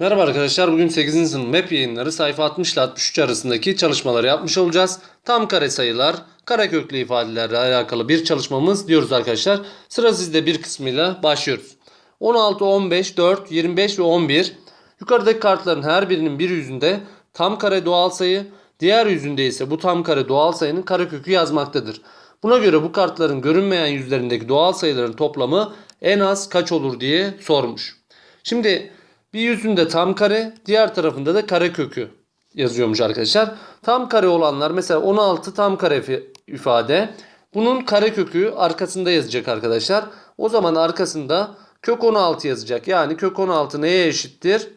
Merhaba arkadaşlar. Bugün 8. sınıf MEP yayınları sayfa 60 ile 63 arasındaki çalışmaları yapmış olacağız. Tam kare sayılar, kareköklü ifadelerle alakalı bir çalışmamız diyoruz arkadaşlar. Sıra sizde bir kısmıyla başlıyoruz. 16, 15, 4, 25 ve 11. Yukarıdaki kartların her birinin bir yüzünde tam kare doğal sayı, diğer yüzünde ise bu tam kare doğal sayının karekökü yazmaktadır. Buna göre bu kartların görünmeyen yüzlerindeki doğal sayıların toplamı en az kaç olur diye sormuş. Şimdi bir yüzünde tam kare, diğer tarafında da kare kökü yazıyormuş arkadaşlar. Tam kare olanlar mesela 16 tam kare ifade. Bunun kare kökü arkasında yazacak arkadaşlar. O zaman arkasında kök 16 yazacak. Yani kök 16 neye eşittir?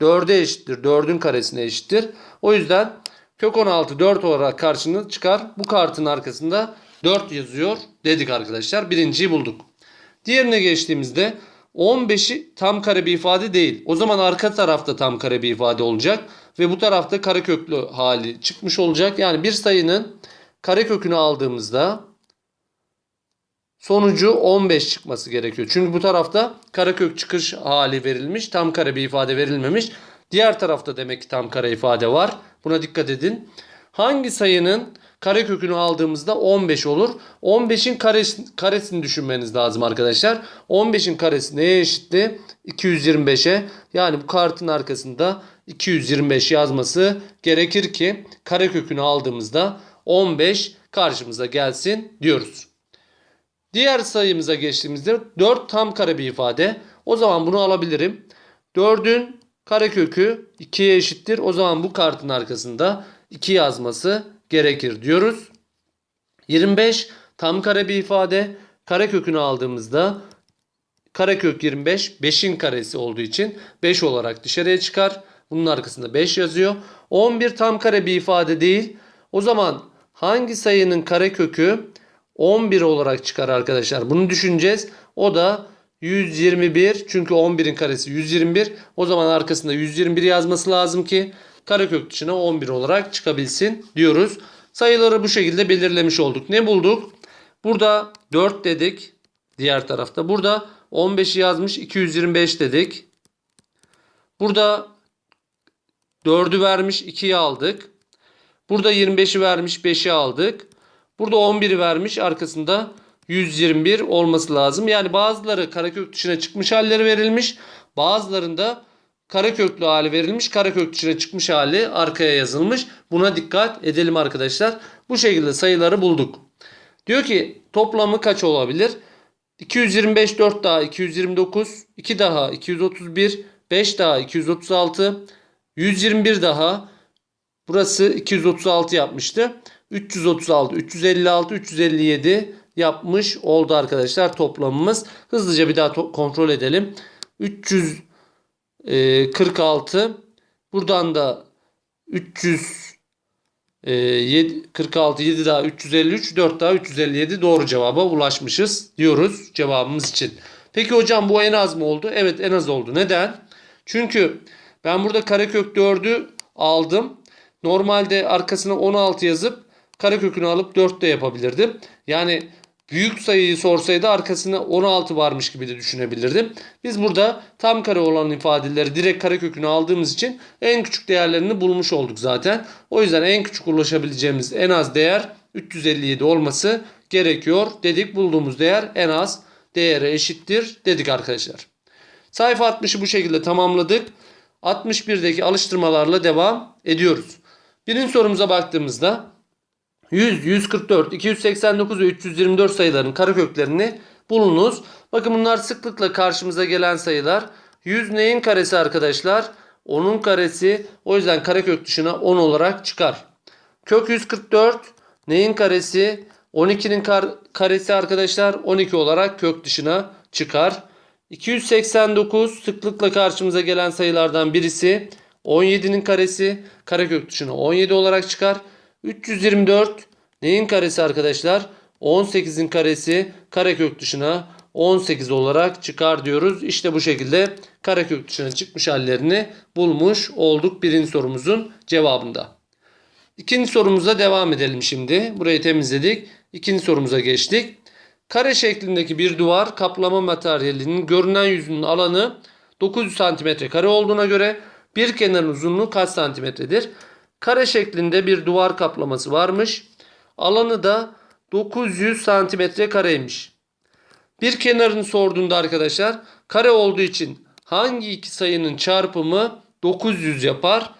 4'e eşittir. 4'ün karesine eşittir. O yüzden kök 16 4 olarak karşına çıkar. Bu kartın arkasında 4 yazıyor dedik arkadaşlar. Birinciyi bulduk. Diğerine geçtiğimizde 15'i tam kare bir ifade değil. O zaman arka tarafta tam kare bir ifade olacak. Ve bu tarafta kareköklü hali çıkmış olacak. Yani bir sayının karekökünü aldığımızda sonucu 15 çıkması gerekiyor. Çünkü bu tarafta karekök çıkış hali verilmiş. Tam kare bir ifade verilmemiş. Diğer tarafta demek ki tam kare ifade var. Buna dikkat edin. Hangi sayının karekökünü aldığımızda 15 olur? 15'in karesi, karesini düşünmeniz lazım arkadaşlar. 15'in karesi neye eşitti? 225'e. Yani bu kartın arkasında 225 yazması gerekir ki karekökünü aldığımızda 15 karşımıza gelsin diyoruz. Diğer sayımıza geçtiğimizde 4 tam kare bir ifade. O zaman bunu alabilirim. 4'ün karekökü 2'ye eşittir. O zaman bu kartın arkasında 2 yazması gerekir diyoruz. 25 tam kare bir ifade. Karekökünü aldığımızda karekök 25 5'in karesi olduğu için 5 olarak dışarıya çıkar. Bunun arkasında 5 yazıyor. 11 tam kare bir ifade değil. O zaman hangi sayının karekökü 11 olarak çıkar arkadaşlar. Bunu düşüneceğiz. O da 121 çünkü 11'in karesi 121. O zaman arkasında 121 yazması lazım ki karekök dışına 11 olarak çıkabilsin diyoruz. Sayıları bu şekilde belirlemiş olduk. Ne bulduk? Burada 4 dedik. Diğer tarafta. Burada 15'i yazmış 225 dedik. Burada 4'ü vermiş 2'yi aldık. Burada 25'i vermiş 5'i aldık. Burada 11'i vermiş arkasında 121 olması lazım. Yani bazıları karekök dışına çıkmış halleri verilmiş. Bazılarında kareköklü hali verilmiş. Karekök dışına çıkmış hali arkaya yazılmış. Buna dikkat edelim arkadaşlar. Bu şekilde sayıları bulduk. Diyor ki toplamı kaç olabilir? 225 4 daha 229, 2 daha 231, 5 daha 236, 121 daha burası 236 yapmıştı. 336, 356, 357 yapmış oldu arkadaşlar toplamımız. Hızlıca bir daha kontrol edelim. 346 buradan da 346 7 daha 353 4 daha 357 doğru cevaba ulaşmışız diyoruz cevabımız için. Peki hocam bu en az mı oldu? Evet en az oldu. Neden? Çünkü ben burada karekök 4'ü aldım. Normalde arkasına 16 yazıp karekökünü alıp 4 de yapabilirdim. Yani büyük sayıyı sorsaydı arkasına 16 varmış gibi de düşünebilirdim. Biz burada tam kare olan ifadeleri direkt karekökünü aldığımız için en küçük değerlerini bulmuş olduk zaten. O yüzden en küçük ulaşabileceğimiz en az değer 357 olması gerekiyor dedik. Bulduğumuz değer en az değere eşittir dedik arkadaşlar. Sayfa 60'ı bu şekilde tamamladık. 61'deki alıştırmalarla devam ediyoruz. Birinci sorumuza baktığımızda 100, 144, 289 ve 324 sayıların kareköklerini bulunuz. Bakın bunlar sıklıkla karşımıza gelen sayılar. 100 neyin karesi arkadaşlar? 10'un karesi. O yüzden karekök dışına 10 olarak çıkar. Kök 144 neyin karesi? 12'nin kar- karesi arkadaşlar 12 olarak kök dışına çıkar. 289 sıklıkla karşımıza gelen sayılardan birisi. 17'nin karesi karekök dışına 17 olarak çıkar. 324 neyin karesi arkadaşlar? 18'in karesi karekök dışına 18 olarak çıkar diyoruz. İşte bu şekilde karekök dışına çıkmış hallerini bulmuş olduk birinci sorumuzun cevabında. İkinci sorumuza devam edelim şimdi. Burayı temizledik. İkinci sorumuza geçtik. Kare şeklindeki bir duvar kaplama materyalinin görünen yüzünün alanı 900 santimetre kare olduğuna göre bir kenarın uzunluğu kaç santimetredir? Kare şeklinde bir duvar kaplaması varmış. Alanı da 900 santimetre kareymiş. Bir kenarını sorduğunda arkadaşlar kare olduğu için hangi iki sayının çarpımı 900 yapar?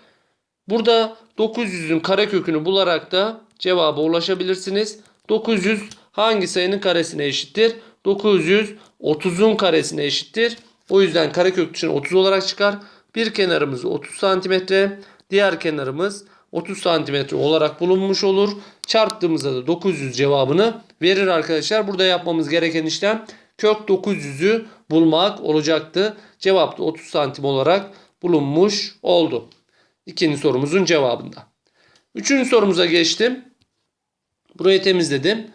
Burada 900'ün karekökünü bularak da cevaba ulaşabilirsiniz. 900 hangi sayının karesine eşittir? 900 30'un karesine eşittir. O yüzden karekök için 30 olarak çıkar. Bir kenarımız 30 santimetre, diğer kenarımız 30 santimetre olarak bulunmuş olur. Çarptığımızda da 900 cevabını verir arkadaşlar. Burada yapmamız gereken işlem kök 900'ü bulmak olacaktı. Cevap da 30 santim olarak bulunmuş oldu. İkinci sorumuzun cevabında. Üçüncü sorumuza geçtim. Burayı temizledim.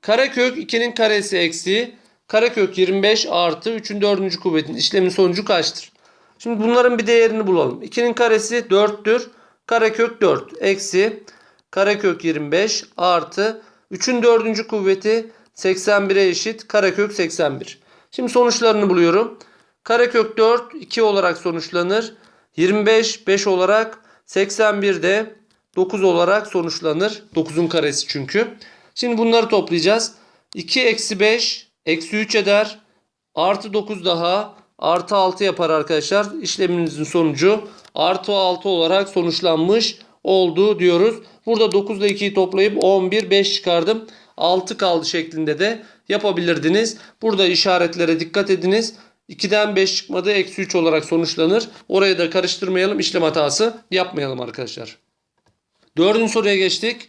Karekök 2'nin karesi eksi karekök 25 artı 3'ün 4. kuvvetin işlemin sonucu kaçtır? Şimdi bunların bir değerini bulalım. 2'nin karesi 4'tür. Karekök 4 eksi karekök 25 artı 3'ün 4. kuvveti 81'e eşit karekök 81. Şimdi sonuçlarını buluyorum. Karekök 4 2 olarak sonuçlanır. 25 5 olarak 81 de 9 olarak sonuçlanır. 9'un karesi çünkü. Şimdi bunları toplayacağız. 2 eksi 5 eksi 3 eder. Artı 9 daha artı 6 yapar arkadaşlar. İşleminizin sonucu artı 6 olarak sonuçlanmış oldu diyoruz. Burada 9 ile 2'yi toplayıp 11 5 çıkardım. 6 kaldı şeklinde de yapabilirdiniz. Burada işaretlere dikkat ediniz. 2'den 5 çıkmadı. Eksi 3 olarak sonuçlanır. Orayı da karıştırmayalım. işlem hatası yapmayalım arkadaşlar. Dördüncü soruya geçtik.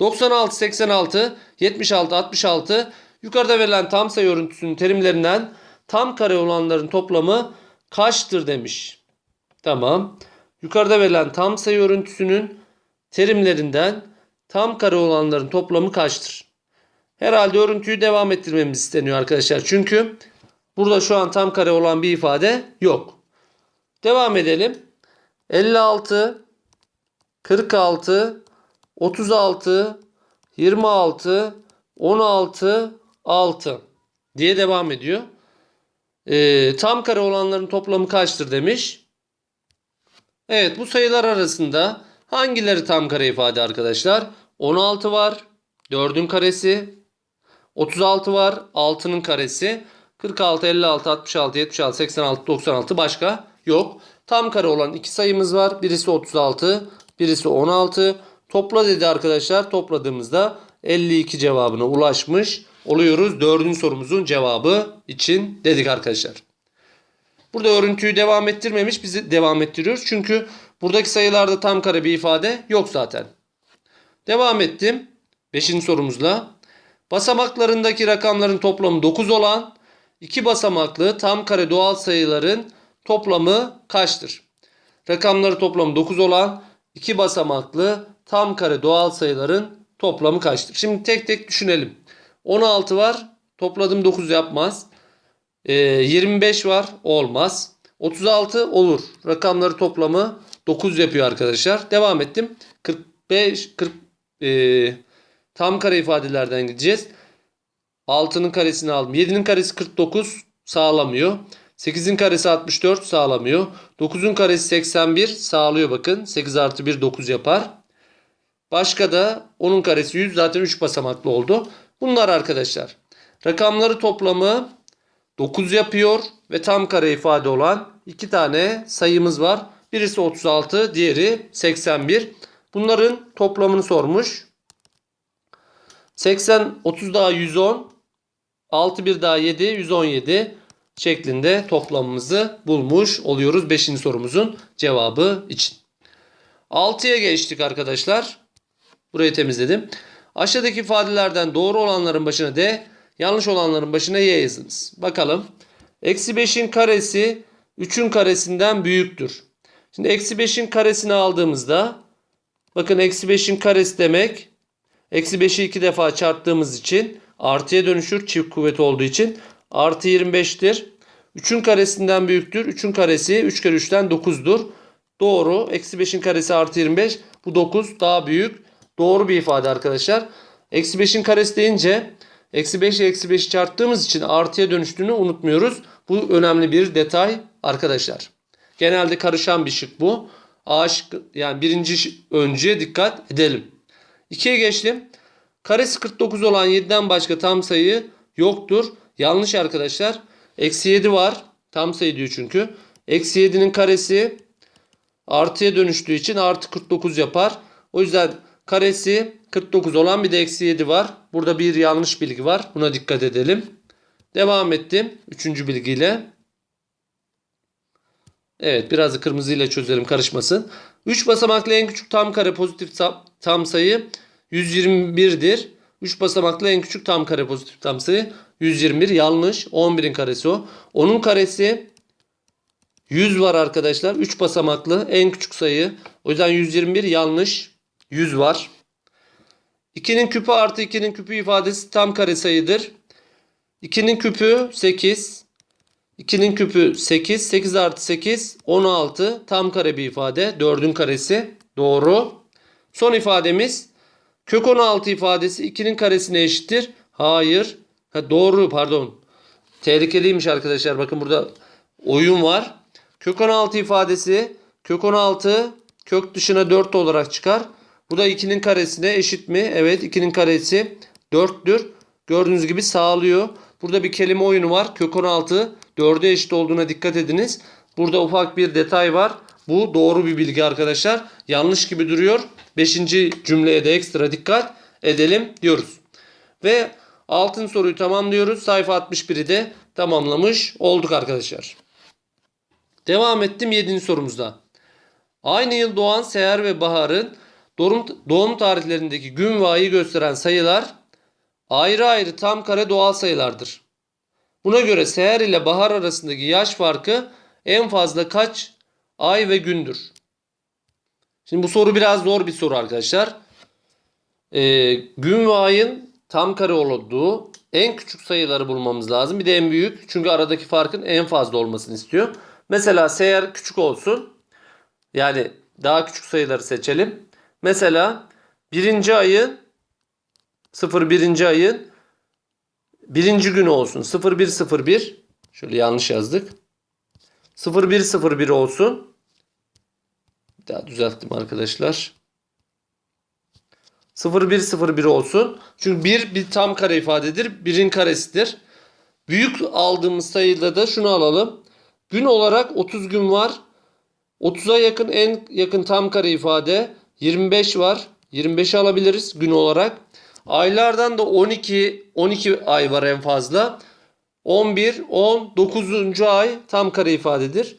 96, 86, 76, 66 yukarıda verilen tam sayı örüntüsünün terimlerinden tam kare olanların toplamı kaçtır demiş. Tamam. Yukarıda verilen tam sayı örüntüsünün terimlerinden tam kare olanların toplamı kaçtır? Herhalde örüntüyü devam ettirmemiz isteniyor arkadaşlar. Çünkü burada şu an tam kare olan bir ifade yok. Devam edelim. 56, 46, 36, 26, 16, 6 diye devam ediyor. Ee, tam kare olanların toplamı kaçtır demiş. Evet bu sayılar arasında hangileri tam kare ifade arkadaşlar? 16 var. 4'ün karesi. 36 var. 6'nın karesi. 46, 56, 66, 76, 86, 96 başka yok. Tam kare olan iki sayımız var. Birisi 36, birisi 16. Topla dedi arkadaşlar. Topladığımızda 52 cevabına ulaşmış oluyoruz. Dördüncü sorumuzun cevabı için dedik arkadaşlar. Burada örüntüyü devam ettirmemiş. Bizi devam ettiriyoruz. Çünkü buradaki sayılarda tam kare bir ifade yok zaten. Devam ettim. Beşinci sorumuzla. Basamaklarındaki rakamların toplamı 9 olan iki basamaklı tam kare doğal sayıların toplamı kaçtır? Rakamları toplamı 9 olan iki basamaklı tam kare doğal sayıların toplamı kaçtır? Şimdi tek tek düşünelim. 16 var. Topladım 9 yapmaz. Ee, 25 var. Olmaz. 36 olur. Rakamları toplamı 9 yapıyor arkadaşlar. Devam ettim. 45 40 e, tam kare ifadelerden gideceğiz. 6'nın karesini aldım. 7'nin karesi 49 sağlamıyor. 8'in karesi 64 sağlamıyor. 9'un karesi 81 sağlıyor bakın. 8 artı 1 9 yapar. Başka da onun karesi 100 zaten 3 basamaklı oldu. Bunlar arkadaşlar. Rakamları toplamı 9 yapıyor ve tam kare ifade olan iki tane sayımız var. Birisi 36, diğeri 81. Bunların toplamını sormuş. 80, 30 daha 110, 6 bir daha 7, 117 şeklinde toplamımızı bulmuş oluyoruz 5. sorumuzun cevabı için. 6'ya geçtik arkadaşlar. Burayı temizledim. Aşağıdaki ifadelerden doğru olanların başına D, yanlış olanların başına Y yazınız. Bakalım. Eksi 5'in karesi 3'ün karesinden büyüktür. Şimdi eksi 5'in karesini aldığımızda bakın eksi 5'in karesi demek eksi 5'i 2 defa çarptığımız için artıya dönüşür çift kuvvet olduğu için artı 25'tir. 3'ün karesinden büyüktür. 3'ün karesi 3 kere 3'ten 9'dur. Doğru. Eksi 5'in karesi artı 25. Bu 9 daha büyük. Doğru bir ifade arkadaşlar. Eksi 5'in karesi deyince Eksi 5 ile eksi 5'i çarptığımız için artıya dönüştüğünü unutmuyoruz. Bu önemli bir detay arkadaşlar. Genelde karışan bir şık bu. A şıkkı, yani birinci öncüye dikkat edelim. 2'ye geçtim. Karesi 49 olan 7'den başka tam sayı yoktur. Yanlış arkadaşlar. Eksi 7 var. Tam sayı diyor çünkü. Eksi 7'nin karesi artıya dönüştüğü için artı 49 yapar. O yüzden karesi 49 olan bir de eksi 7 var. Burada bir yanlış bilgi var. Buna dikkat edelim. Devam ettim. Üçüncü bilgiyle. Evet biraz da kırmızıyla çözelim karışmasın. 3 basamaklı en küçük tam kare pozitif tam, sayı 121'dir. 3 basamaklı en küçük tam kare pozitif tam sayı 121 yanlış. 11'in karesi o. Onun karesi 100 var arkadaşlar. 3 basamaklı en küçük sayı. O yüzden 121 yanlış. 100 var. 2'nin küpü artı 2'nin küpü ifadesi tam kare sayıdır. 2'nin küpü 8. 2'nin küpü 8. 8 artı 8 16. Tam kare bir ifade. 4'ün karesi. Doğru. Son ifademiz kök 16 ifadesi 2'nin karesine eşittir. Hayır. Ha, doğru pardon. Tehlikeliymiş arkadaşlar. Bakın burada oyun var. Kök 16 ifadesi kök 16 kök dışına 4 olarak çıkar. Bu da 2'nin karesine eşit mi? Evet 2'nin karesi 4'tür. Gördüğünüz gibi sağlıyor. Burada bir kelime oyunu var. Kök 16 4'e eşit olduğuna dikkat ediniz. Burada ufak bir detay var. Bu doğru bir bilgi arkadaşlar. Yanlış gibi duruyor. 5. cümleye de ekstra dikkat edelim diyoruz. Ve altın soruyu tamamlıyoruz. Sayfa 61'i de tamamlamış olduk arkadaşlar. Devam ettim 7. sorumuzda. Aynı yıl doğan Seher ve Bahar'ın doğum, doğum tarihlerindeki gün ve ayı gösteren sayılar ayrı ayrı tam kare doğal sayılardır. Buna göre Seher ile Bahar arasındaki yaş farkı en fazla kaç ay ve gündür? Şimdi bu soru biraz zor bir soru arkadaşlar. Ee, gün ve ayın tam kare olduğu en küçük sayıları bulmamız lazım. Bir de en büyük. Çünkü aradaki farkın en fazla olmasını istiyor. Mesela seher küçük olsun. Yani daha küçük sayıları seçelim. Mesela birinci ayın 01. ayın birinci günü olsun. 0101 şöyle yanlış yazdık. 0101 olsun. Bir daha düzelttim arkadaşlar. 0101 olsun. Çünkü 1 bir tam kare ifadedir. Birin karesidir. Büyük aldığımız sayıda da şunu alalım. Gün olarak 30 gün var. 30'a yakın en yakın tam kare ifade 25 var. 25'i alabiliriz gün olarak. Aylardan da 12 12 ay var en fazla. 11, 10, 9. ay tam kare ifadedir.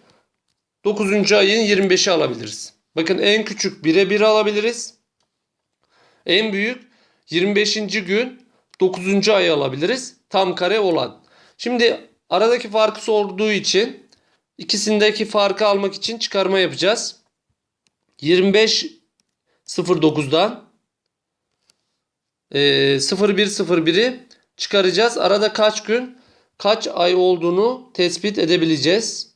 9. ayın 25'i alabiliriz. Bakın en küçük 1'e 1 alabiliriz. En büyük 25. gün 9. ayı alabiliriz. Tam kare olan. Şimdi aradaki farkı sorduğu için ikisindeki farkı almak için çıkarma yapacağız. 25 09'dan e, 0101'i çıkaracağız. Arada kaç gün kaç ay olduğunu tespit edebileceğiz.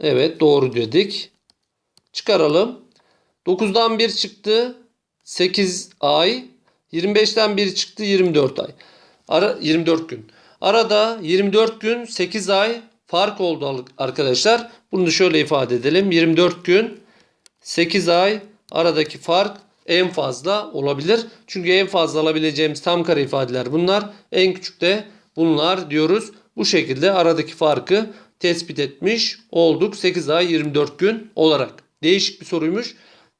Evet doğru dedik. Çıkaralım. 9'dan 1 çıktı 8 ay. 25'ten 1 çıktı 24 ay. Ara, 24 gün. Arada 24 gün 8 ay fark oldu arkadaşlar. Bunu şöyle ifade edelim. 24 gün 8 ay aradaki fark en fazla olabilir. Çünkü en fazla alabileceğimiz tam kare ifadeler bunlar. En küçük de bunlar diyoruz. Bu şekilde aradaki farkı tespit etmiş olduk. 8 ay 24 gün olarak. Değişik bir soruymuş.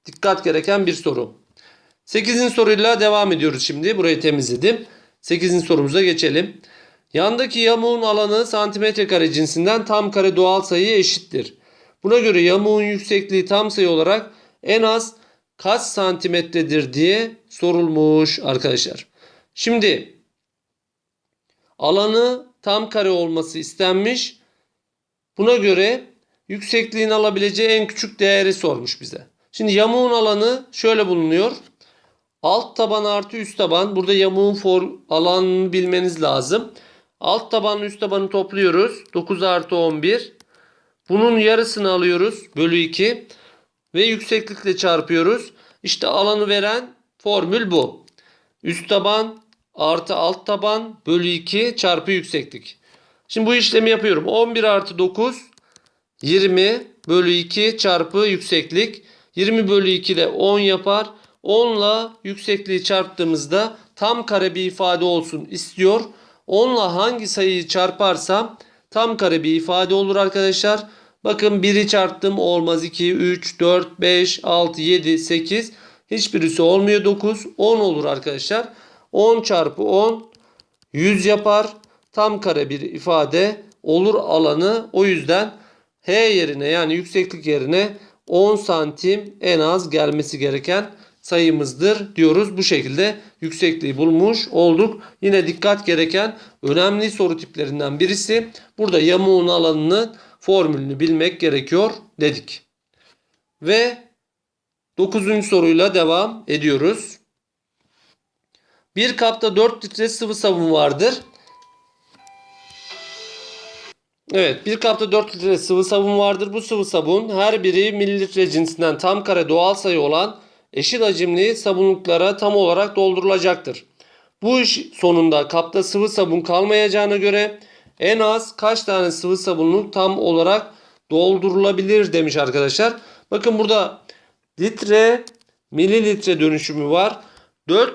Dikkat gereken bir soru. 8. soruyla devam ediyoruz şimdi. Burayı temizledim. 8. sorumuza geçelim. Yandaki yamuğun alanı santimetre kare cinsinden tam kare doğal sayı eşittir. Buna göre yamuğun yüksekliği tam sayı olarak en az kaç santimetredir diye sorulmuş arkadaşlar. Şimdi alanı tam kare olması istenmiş. Buna göre yüksekliğini alabileceği en küçük değeri sormuş bize. Şimdi yamuğun alanı şöyle bulunuyor. Alt taban artı üst taban. Burada yamuğun for alanını bilmeniz lazım. Alt tabanla üst tabanı topluyoruz. 9 artı 11. Bunun yarısını alıyoruz. Bölü 2. Ve yükseklikle çarpıyoruz. İşte alanı veren formül bu. Üst taban artı alt taban bölü 2 çarpı yükseklik. Şimdi bu işlemi yapıyorum. 11 artı 9 20 bölü 2 çarpı yükseklik. 20 bölü 2 de 10 yapar. 10 ile yüksekliği çarptığımızda tam kare bir ifade olsun istiyor. 10 ile hangi sayıyı çarparsam tam kare bir ifade olur arkadaşlar. Bakın 1'i çarptım olmaz 2, 3, 4, 5, 6, 7, 8. Hiçbirisi olmuyor 9. 10 olur arkadaşlar. 10 çarpı 10 100 yapar. Tam kare bir ifade olur alanı. O yüzden H yerine yani yükseklik yerine 10 santim en az gelmesi gereken sayımızdır diyoruz. Bu şekilde yüksekliği bulmuş olduk. Yine dikkat gereken önemli soru tiplerinden birisi. Burada yamuğun alanının formülünü bilmek gerekiyor dedik. Ve 9. soruyla devam ediyoruz. Bir kapta 4 litre sıvı sabun vardır. Evet bir kapta 4 litre sıvı sabun vardır. Bu sıvı sabun her biri mililitre cinsinden tam kare doğal sayı olan eşit hacimli sabunluklara tam olarak doldurulacaktır. Bu iş sonunda kapta sıvı sabun kalmayacağına göre en az kaç tane sıvı sabunluk tam olarak doldurulabilir demiş arkadaşlar. Bakın burada litre mililitre dönüşümü var. 4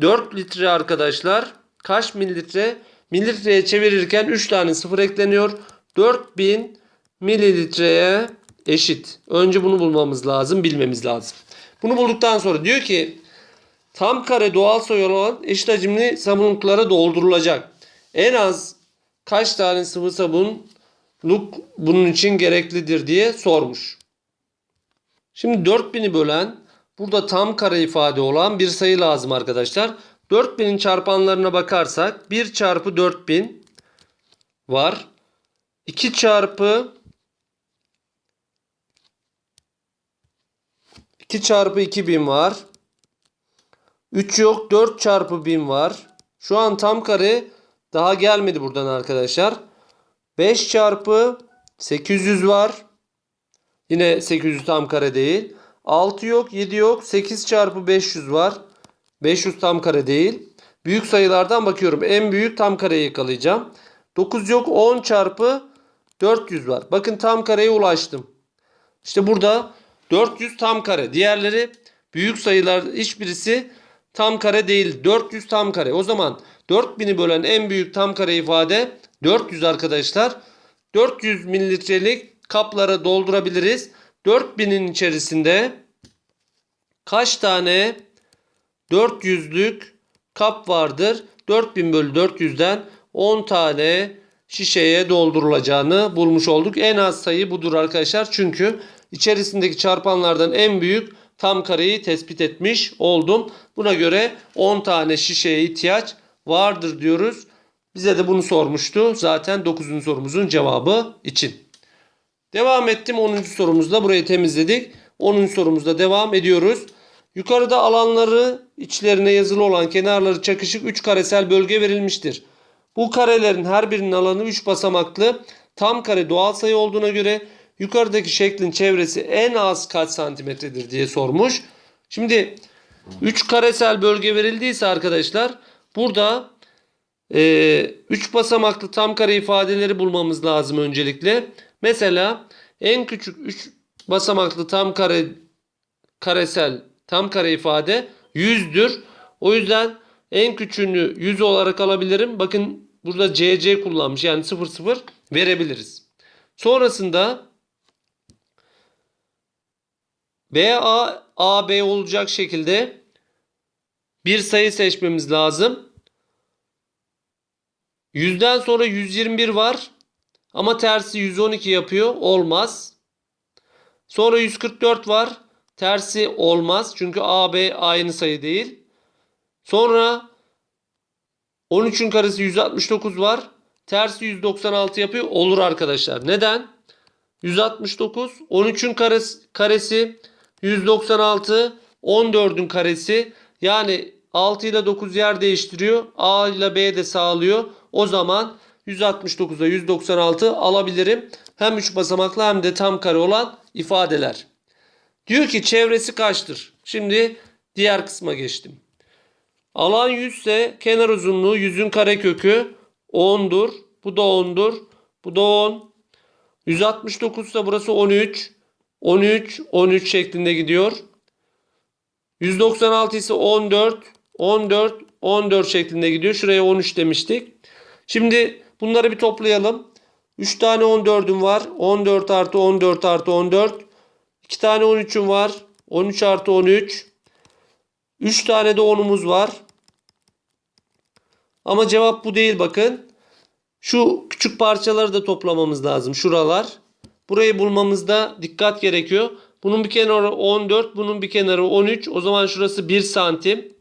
4 litre arkadaşlar kaç mililitre? Mililitreye çevirirken 3 tane sıfır ekleniyor. 4000 mililitreye eşit. Önce bunu bulmamız lazım, bilmemiz lazım. Bunu bulduktan sonra diyor ki tam kare doğal sayı olan eşit hacimli sabunluklara doldurulacak. En az kaç tane sıvı sabunluk bunun için gereklidir diye sormuş. Şimdi 4000'i bölen burada tam kare ifade olan bir sayı lazım arkadaşlar. 4000'in çarpanlarına bakarsak 1 çarpı 4000 var. 2 çarpı 2 çarpı 2000 var. 3 yok 4 çarpı 1000 var. Şu an tam kare daha gelmedi buradan arkadaşlar. 5 çarpı 800 var. Yine 800 tam kare değil. 6 yok 7 yok 8 çarpı 500 var. 500 tam kare değil. Büyük sayılardan bakıyorum. En büyük tam kareyi yakalayacağım. 9 yok 10 çarpı 400 var. Bakın tam kareye ulaştım. İşte burada 400 tam kare. Diğerleri büyük sayılar hiçbirisi tam kare değil. 400 tam kare. O zaman 4000'i bölen en büyük tam kare ifade 400 arkadaşlar. 400 mililitrelik kaplara doldurabiliriz. 4000'in içerisinde kaç tane 400'lük kap vardır? 4000 bölü 400'den 10 tane şişeye doldurulacağını bulmuş olduk. En az sayı budur arkadaşlar. Çünkü içerisindeki çarpanlardan en büyük tam kareyi tespit etmiş oldum. Buna göre 10 tane şişeye ihtiyaç vardır diyoruz. Bize de bunu sormuştu. Zaten 9. sorumuzun cevabı için. Devam ettim 10. sorumuzda. Burayı temizledik. 10. sorumuzda devam ediyoruz. Yukarıda alanları içlerine yazılı olan kenarları çakışık 3 karesel bölge verilmiştir. Bu karelerin her birinin alanı 3 basamaklı tam kare doğal sayı olduğuna göre yukarıdaki şeklin çevresi en az kaç santimetredir diye sormuş. Şimdi 3 karesel bölge verildiyse arkadaşlar burada 3 e, basamaklı tam kare ifadeleri bulmamız lazım öncelikle. Mesela en küçük 3 basamaklı tam kare karesel tam kare ifade 100'dür. O yüzden en küçüğünü 100 olarak alabilirim. Bakın burada CC kullanmış. Yani 0 0 verebiliriz. Sonrasında BA AB olacak şekilde bir sayı seçmemiz lazım. 100'den sonra 121 var. Ama tersi 112 yapıyor. Olmaz. Sonra 144 var. Tersi olmaz. Çünkü AB aynı sayı değil. Sonra 13'ün karesi 169 var. Tersi 196 yapıyor. Olur arkadaşlar. Neden? 169. 13'ün karesi, karesi 196. 14'ün karesi. Yani 6 ile 9 yer değiştiriyor. A ile B de sağlıyor. O zaman 169'a 196 alabilirim. Hem 3 basamaklı hem de tam kare olan ifadeler. Diyor ki çevresi kaçtır? Şimdi diğer kısma geçtim. Alan 100 ise kenar uzunluğu 100'ün karekökü 10'dur. Bu da 10'dur. Bu da 10. 169 ise burası 13. 13, 13 şeklinde gidiyor. 196 ise 14, 14, 14 şeklinde gidiyor. Şuraya 13 demiştik. Şimdi bunları bir toplayalım. 3 tane 14'üm var. 14 artı 14 artı 14. 2 tane 13'üm var. 13 artı 13. 3 tane de 10'umuz var. Ama cevap bu değil bakın. Şu küçük parçaları da toplamamız lazım. Şuralar. Burayı bulmamızda dikkat gerekiyor. Bunun bir kenarı 14. Bunun bir kenarı 13. O zaman şurası 1 santim.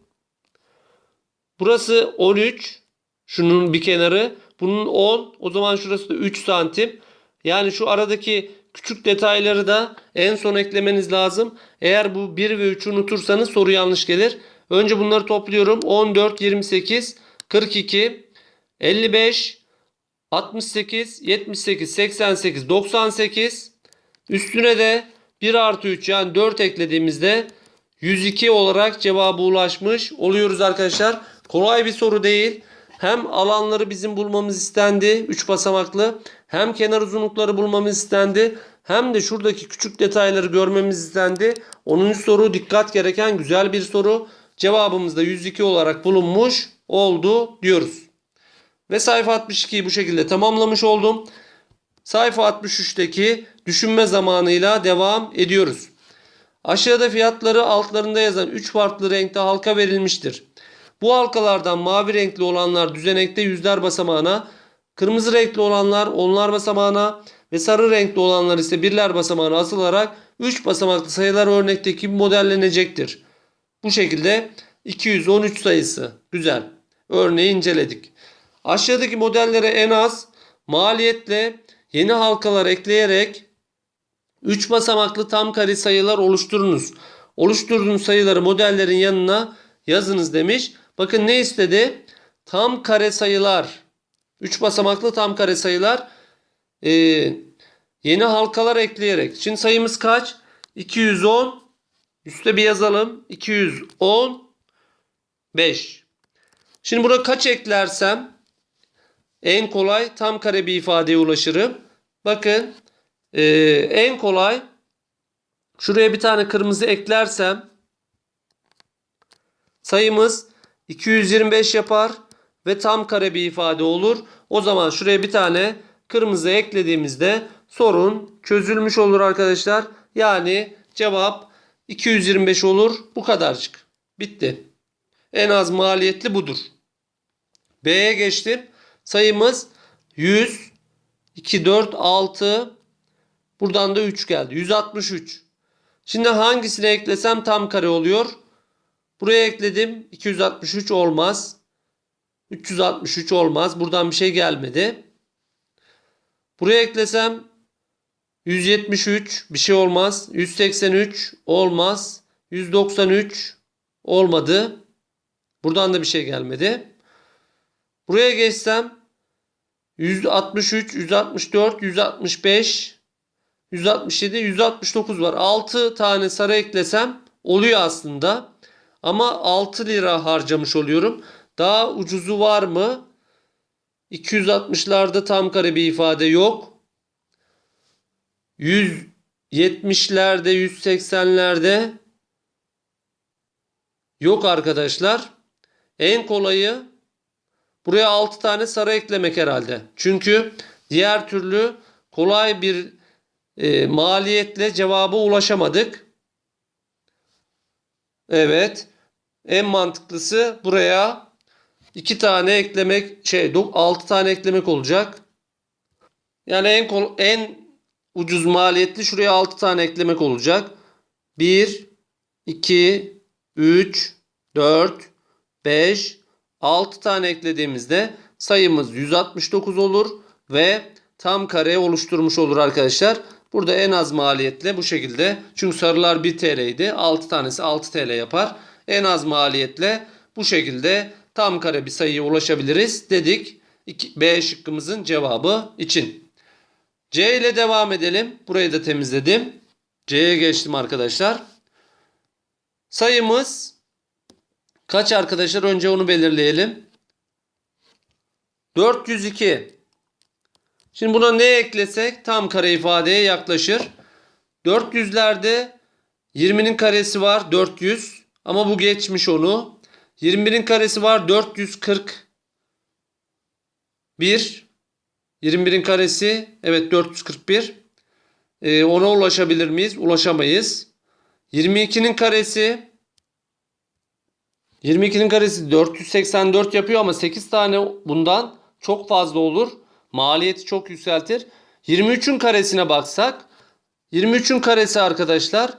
Burası 13. Şunun bir kenarı. Bunun 10. O zaman şurası da 3 santim. Yani şu aradaki küçük detayları da en son eklemeniz lazım. Eğer bu 1 ve 3'ü unutursanız soru yanlış gelir. Önce bunları topluyorum. 14, 28, 42, 55, 68, 78, 88, 98. Üstüne de 1 artı 3 yani 4 eklediğimizde 102 olarak cevaba ulaşmış oluyoruz arkadaşlar. Kolay bir soru değil. Hem alanları bizim bulmamız istendi 3 basamaklı. Hem kenar uzunlukları bulmamız istendi. Hem de şuradaki küçük detayları görmemiz istendi. 10. soru dikkat gereken güzel bir soru. Cevabımız da 102 olarak bulunmuş oldu diyoruz. Ve sayfa 62'yi bu şekilde tamamlamış oldum. Sayfa 63'teki düşünme zamanıyla devam ediyoruz. Aşağıda fiyatları altlarında yazan 3 farklı renkte halka verilmiştir. Bu halkalardan mavi renkli olanlar düzenekte yüzler basamağına, kırmızı renkli olanlar onlar basamağına ve sarı renkli olanlar ise birler basamağına asılarak 3 basamaklı sayılar örnekteki modellenecektir. Bu şekilde 213 sayısı. Güzel. Örneği inceledik. Aşağıdaki modellere en az maliyetle yeni halkalar ekleyerek 3 basamaklı tam kare sayılar oluşturunuz. Oluşturduğunuz sayıları modellerin yanına yazınız demiş. Bakın ne istedi? Tam kare sayılar. 3 basamaklı tam kare sayılar. Ee, yeni halkalar ekleyerek. Şimdi sayımız kaç? 210. Üste bir yazalım. 215. Şimdi burada kaç eklersem en kolay tam kare bir ifadeye ulaşırım. Bakın ee, en kolay şuraya bir tane kırmızı eklersem sayımız 225 yapar ve tam kare bir ifade olur. O zaman şuraya bir tane kırmızı eklediğimizde sorun çözülmüş olur arkadaşlar. Yani cevap 225 olur. Bu kadarcık. Bitti. En az maliyetli budur. B'ye geçtim. Sayımız 100, 2, 4, 6. Buradan da 3 geldi. 163. Şimdi hangisini eklesem tam kare oluyor. Buraya ekledim. 263 olmaz. 363 olmaz. Buradan bir şey gelmedi. Buraya eklesem 173 bir şey olmaz. 183 olmaz. 193 olmadı. Buradan da bir şey gelmedi. Buraya geçsem 163, 164, 165, 167, 169 var. 6 tane sarı eklesem oluyor aslında. Ama 6 lira harcamış oluyorum. Daha ucuzu var mı? 260'larda tam kare bir ifade yok. 170'lerde, 180'lerde yok arkadaşlar. En kolayı buraya 6 tane sarı eklemek herhalde. Çünkü diğer türlü kolay bir e, maliyetle cevaba ulaşamadık. Evet. En mantıklısı buraya 2 tane eklemek şey 6 tane eklemek olacak. Yani en en ucuz maliyetli şuraya 6 tane eklemek olacak. 1 2 3 4 5 6 tane eklediğimizde sayımız 169 olur ve tam kare oluşturmuş olur arkadaşlar. Burada en az maliyetle bu şekilde çünkü sarılar 1 TL idi. 6 tanesi 6 TL yapar. En az maliyetle bu şekilde tam kare bir sayıya ulaşabiliriz dedik. B şıkkımızın cevabı için. C ile devam edelim. Burayı da temizledim. C'ye geçtim arkadaşlar. Sayımız Kaç arkadaşlar? Önce onu belirleyelim. 402. Şimdi buna ne eklesek tam kare ifadeye yaklaşır. 400'lerde 20'nin karesi var 400 ama bu geçmiş onu. 21'in karesi var 440. 1 21'in karesi evet 441. Ee, ona ulaşabilir miyiz? Ulaşamayız. 22'nin karesi 22'nin karesi 484 yapıyor ama 8 tane bundan çok fazla olur. Maliyeti çok yükseltir. 23'ün karesine baksak 23'ün karesi arkadaşlar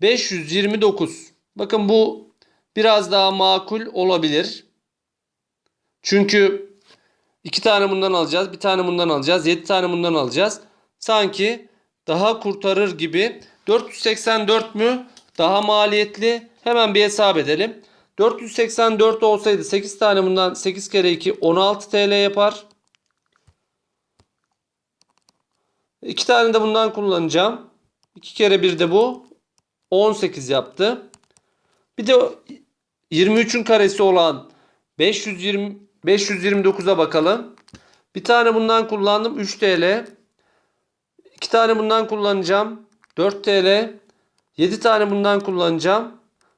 529. Bakın bu biraz daha makul olabilir. Çünkü iki tane bundan alacağız, bir tane bundan alacağız, 7 tane bundan alacağız. Sanki daha kurtarır gibi. 484 mü? Daha maliyetli. Hemen bir hesap edelim. 484 olsaydı 8 tane bundan 8 kere 2 16 TL yapar. 2 tane de bundan kullanacağım. 2 kere 1 de bu. 18 yaptı. Bir de 23'ün karesi olan 520 529'a bakalım. Bir tane bundan kullandım 3 TL. 2 tane bundan kullanacağım 4 TL. 7 tane bundan kullanacağım.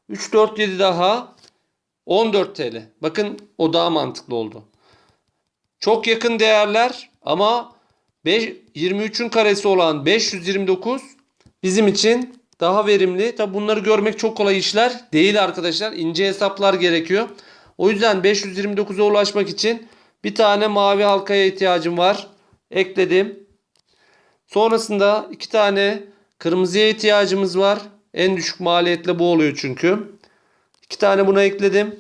3 4 7 daha 14 TL. Bakın o daha mantıklı oldu. Çok yakın değerler ama 5, 23'ün karesi olan 529 bizim için daha verimli. Tabi bunları görmek çok kolay işler değil arkadaşlar. İnce hesaplar gerekiyor. O yüzden 529'a ulaşmak için bir tane mavi halkaya ihtiyacım var. Ekledim. Sonrasında iki tane kırmızıya ihtiyacımız var. En düşük maliyetle bu oluyor çünkü. İki tane buna ekledim.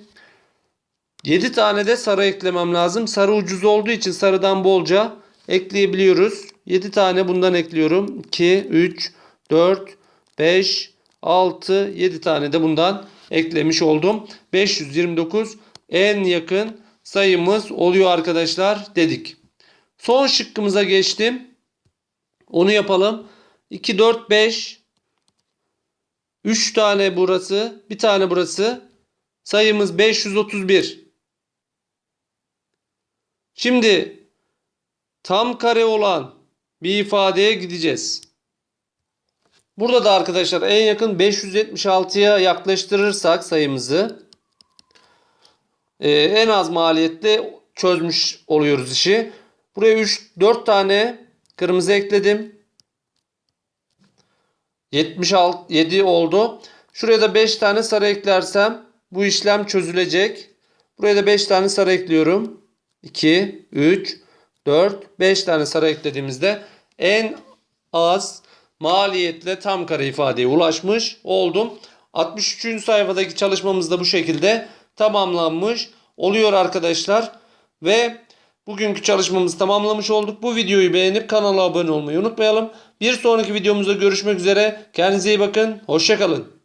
7 tane de sarı eklemem lazım. Sarı ucuz olduğu için sarıdan bolca ekleyebiliyoruz. 7 tane bundan ekliyorum. 2, 3, 4, 5, 6, 7 tane de bundan eklemiş oldum. 529 en yakın sayımız oluyor arkadaşlar dedik. Son şıkkımıza geçtim. Onu yapalım. 2, 4, 5, 3 tane burası, bir tane burası. Sayımız 531. Şimdi tam kare olan bir ifadeye gideceğiz. Burada da arkadaşlar en yakın 576'ya yaklaştırırsak sayımızı e, en az maliyetle çözmüş oluyoruz işi. Buraya 3 4 tane kırmızı ekledim. 76 7 oldu. Şuraya da 5 tane sarı eklersem bu işlem çözülecek. Buraya da 5 tane sarı ekliyorum. 2, 3, 4, 5 tane sarı eklediğimizde en az maliyetle tam kare ifadeye ulaşmış oldum. 63. sayfadaki çalışmamız da bu şekilde tamamlanmış oluyor arkadaşlar. Ve bugünkü çalışmamızı tamamlamış olduk. Bu videoyu beğenip kanala abone olmayı unutmayalım. Bir sonraki videomuzda görüşmek üzere. Kendinize iyi bakın. Hoşçakalın.